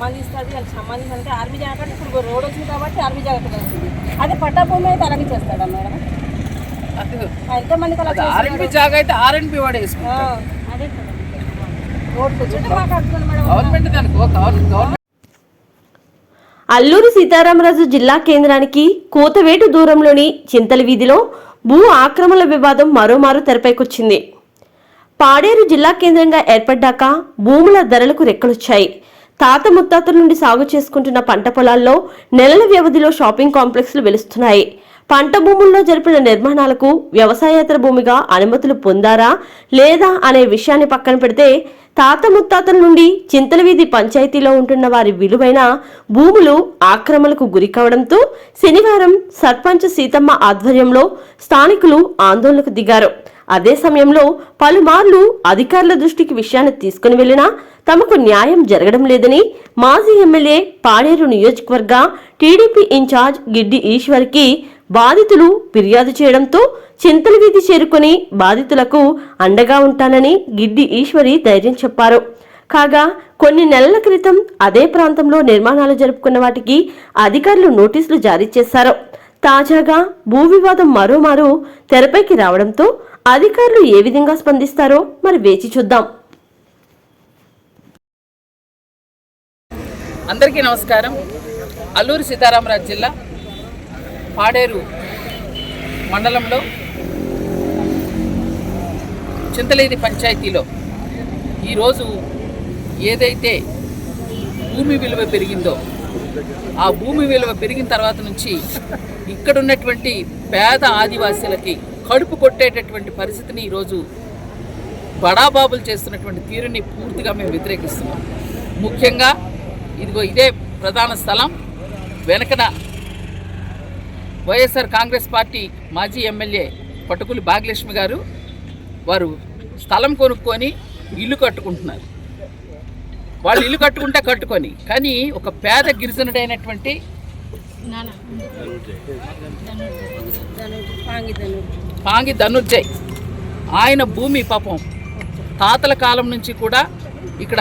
సంబంధిస్తుంది వాళ్ళకి సంబంధించి అంటే ఆర్మీ జాగా అంటే ఇప్పుడు రోడ్ వచ్చింది కాబట్టి ఆర్మీ జాగ్రత్త వస్తుంది. అదే పట్టా భూమి అయితే అలాగే చేస్తాడా మేడం? ఎంతమందికి అలా అది ఆర్ఎన్బి జాగా అయితే ఆర్ఎన్బి వాడే అదే. రోడ్ కూర్చుంటే మేడం. గవర్నమెంట్ దానికి గవర్నమెంట్ అల్లూరు సీతారామరాజు జిల్లా కేంద్రానికి కూతవేటు దూరంలోని చింతల వీధిలో భూ ఆక్రమణ వివాదం మరోమారు తెరపైకొచ్చింది. పాడేరు జిల్లా కేంద్రంగా ఏర్పడ్డాక భూముల ధరలకు రెక్కలొచ్చాయి. తాత ముత్తాతల నుండి సాగు చేసుకుంటున్న పంట పొలాల్లో నెలల వ్యవధిలో షాపింగ్ కాంప్లెక్స్లు వెలుస్తున్నాయి. పంట భూముల్లో జరిపిన నిర్మాణాలకు వ్యవసాయేతర భూమిగా అనుమతులు పొందారా లేదా అనే విషయాన్ని పక్కన పెడితే తాత ముత్తాతల నుండి చింతలవీధి పంచాయతీలో ఉంటున్న వారి విలువైన భూములు ఆక్రమణకు గురికావడంతో శనివారం సర్పంచ్ సీతమ్మ ఆధ్వర్యంలో స్థానికులు ఆందోళనకు దిగారు. అదే సమయంలో పలుమార్లు అధికారుల దృష్టికి విషయాన్ని తీసుకుని వెళ్ళినా తమకు న్యాయం జరగడం లేదని మాజీ ఎమ్మెల్యే పాడేరు నియోజకవర్గ టీడీపీ ఇన్ఛార్జ్ గిడ్డి ఈశ్వర్కి బాధితులు ఫిర్యాదు చేయడంతో చింతల వీధి చేరుకుని బాధితులకు అండగా ఉంటానని గిడ్డి ఈశ్వరి ధైర్యం చెప్పారు. కాగా కొన్ని నెలల క్రితం అదే ప్రాంతంలో నిర్మాణాలు జరుపుకున్న వాటికి అధికారులు నోటీసులు జారీ చేశారు. తాజాగా భూ వివాదం మరోమారు తెరపైకి రావడంతో అధికారులు ఏ విధంగా స్పందిస్తారో మరి వేచి చూద్దాం. అందరికీ నమస్కారం. అల్లూరు సీతారామరాజు జిల్లా పాడేరు మండలంలో చింతలేది పంచాయతీలో ఈరోజు ఏదైతే భూమి విలువ పెరిగిందో ఆ భూమి విలువ పెరిగిన తర్వాత నుంచి ఇక్కడ ఉన్నటువంటి పేద ఆదివాసీలకి కడుపు కొట్టేటటువంటి పరిస్థితిని ఈరోజు బడాబాబులు చేస్తున్నటువంటి తీరుని పూర్తిగా మేము వ్యతిరేకిస్తున్నాం. ముఖ్యంగా ఇదిగో ఇదే ప్రధాన స్థలం. వెనకన వైఎస్ఆర్ కాంగ్రెస్ పార్టీ మాజీ ఎమ్మెల్యే పట్టుకులి భాగ్యలక్ష్మి గారు వారు స్థలం కొనుక్కొని ఇల్లు కట్టుకుంటున్నారు. వాళ్ళు ఇల్లు కట్టుకుంటే కట్టుకొని కానీ ఒక పేద గిరిజనుడైనటువంటి పాంగి ధనుర్జయ్. ఆయన భూమి పాపం. తాతల కాలం నుంచి కూడా ఇక్కడ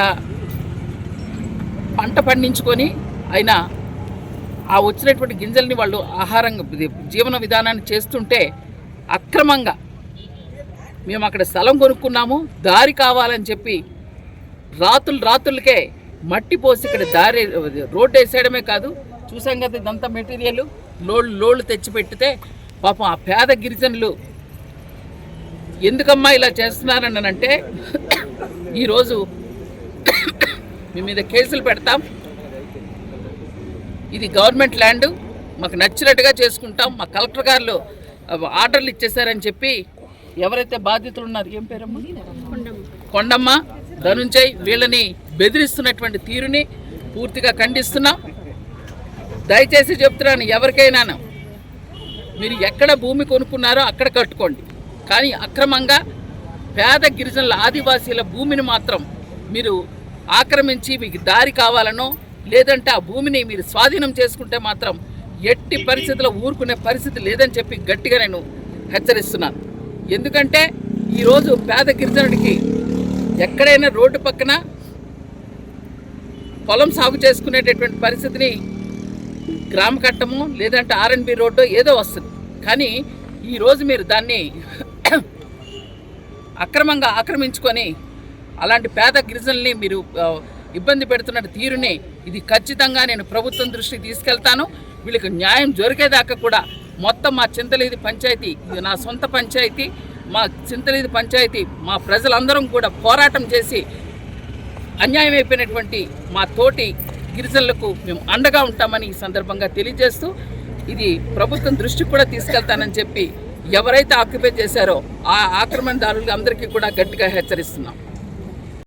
పంట పండించుకొని ఆయన ఆ వచ్చినటువంటి గింజల్ని వాళ్ళు ఆహారంగా జీవన విధానాన్ని చేస్తుంటే అక్రమంగా మేము అక్కడ స్థలం కొనుక్కున్నాము దారి కావాలని చెప్పి రాత్రులు రాత్రులకే మట్టి పోసి ఇక్కడ దారి రోడ్డు వేసేయడమే కాదు చూసాం కదా ఇదంతా మెటీరియల్. లోళ్ళు లోళ్ళు తెచ్చి పెట్టితే పాపం ఆ పేద గిరిజనులు ఎందుకమ్మా ఇలా చేస్తున్నారని అంటే ఈరోజు మీ మీద కేసులు పెడతాం. ఇది గవర్నమెంట్ ల్యాండ్ మాకు నచ్చినట్టుగా చేసుకుంటాం. మా కలెక్టర్ గారు ఆర్డర్లు ఇచ్చేసారని చెప్పి ఎవరైతే బాధితులు ఉన్నారు ఏం పేరమ్మా? కొండమ్మ. ధనుంజయ్ వీళ్ళని బెదిరిస్తున్నటువంటి తీరుని పూర్తిగా ఖండిస్తున్నాం. దయచేసి చెప్తున్నాను ఎవరికైనా మీరు ఎక్కడ భూమి కొనుక్కున్నారో అక్కడ కట్టుకోండి. కానీ అక్రమంగా పేద గిరిజనుల ఆదివాసీల భూమిని మాత్రం మీరు ఆక్రమించి మీకు దారి కావాలనో లేదంటే ఆ భూమిని మీరు స్వాధీనం చేసుకుంటే మాత్రం ఎట్టి పరిస్థితుల్లో ఊరుకునే పరిస్థితి లేదని చెప్పి గట్టిగా నేను హెచ్చరిస్తున్నాను. ఎందుకంటే ఈరోజు పేద గిరిజనుడికి ఎక్కడైనా రోడ్డు పక్కన పొలం సాగు చేసుకునేటటువంటి పరిస్థితిని గ్రామ కట్టము లేదంటే ఆర్ఎన్బి రోడ్డు ఏదో వస్తుంది. కానీ ఈరోజు మీరు దాన్ని అక్రమంగా ఆక్రమించుకొని అలాంటి పేద గిరిజనుల్ని మీరు ఇబ్బంది పెడుతున్న తీరుని ఇది ఖచ్చితంగా నేను ప్రభుత్వం దృష్టికి తీసుకెళ్తాను. వీళ్ళకి న్యాయం జరిగేదాకా కూడా మొత్తం మా చింతలేది పంచాయతీ ఇది నా సొంత పంచాయతీ. మా చింతలీది పంచాయతీ మా ప్రజలందరం కూడా పోరాటం చేసి అన్యాయం అయిపోయినటువంటి మా తోటి గిరిజనులకు మేము అండగా ఉంటామని ఈ సందర్భంగా తెలియజేస్తూ ఇది ప్రభుత్వం దృష్టికి కూడా తీసుకెళ్తానని చెప్పి ఎవరైతే ఆక్యుపై చేశారో ఆ ఆక్రమణదారులు అందరికీ కూడా గట్టిగా హెచ్చరిస్తున్నాం.